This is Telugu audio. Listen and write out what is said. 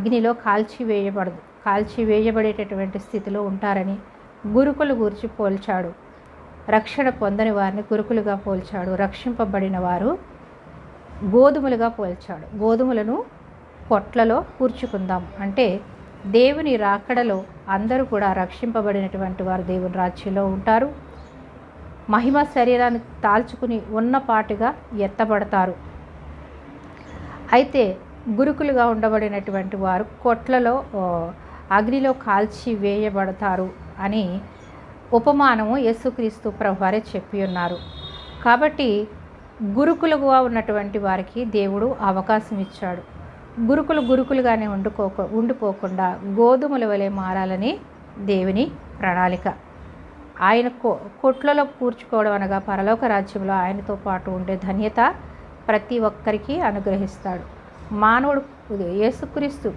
అగ్నిలో కాల్చివేయబడదు కాల్చివేయబడేటటువంటి స్థితిలో ఉంటారని గురుకులు గూర్చి పోల్చాడు. రక్షణ పొందని వారిని గురుకులుగా పోల్చాడు. రక్షింపబడిన వారు గోధుమలుగా పోల్చాడు. గోధుమలను పొట్లలో కూర్చుకుందాం. అంటే దేవుని రాకడలో అందరూ కూడా రక్షింపబడినటువంటి వారు దేవుని రాజ్యంలో ఉంటారు. మహిమ శరీరాన్ని తాల్చుకుని ఉన్నపాటుగా ఎత్తబడతారు. అయితే గురుకులుగా ఉండబడినటువంటి వారు కొట్లలో అగ్నిలో కాల్చి వేయబడతారు అని ఉపమానము యేసుక్రీస్తు ప్రభువారే చెప్పి ఉన్నారు. కాబట్టి గురుకులుగా ఉన్నటువంటి వారికి దేవుడు అవకాశం ఇచ్చాడు. గురుకులు గురుకులుగానే ఉండుకోక ఉండిపోకుండా గోధుమల వలె మారాలని దేవుని ప్రణాళిక. ఆయన కో కొట్లలో కూర్చుకోవడం అనగా పరలోక రాజ్యంలో ఆయనతో పాటు ఉండే ధన్యత ప్రతి ఒక్కరికి అనుగ్రహిస్తాడు. మానవుడు యేసుక్రీస్తు.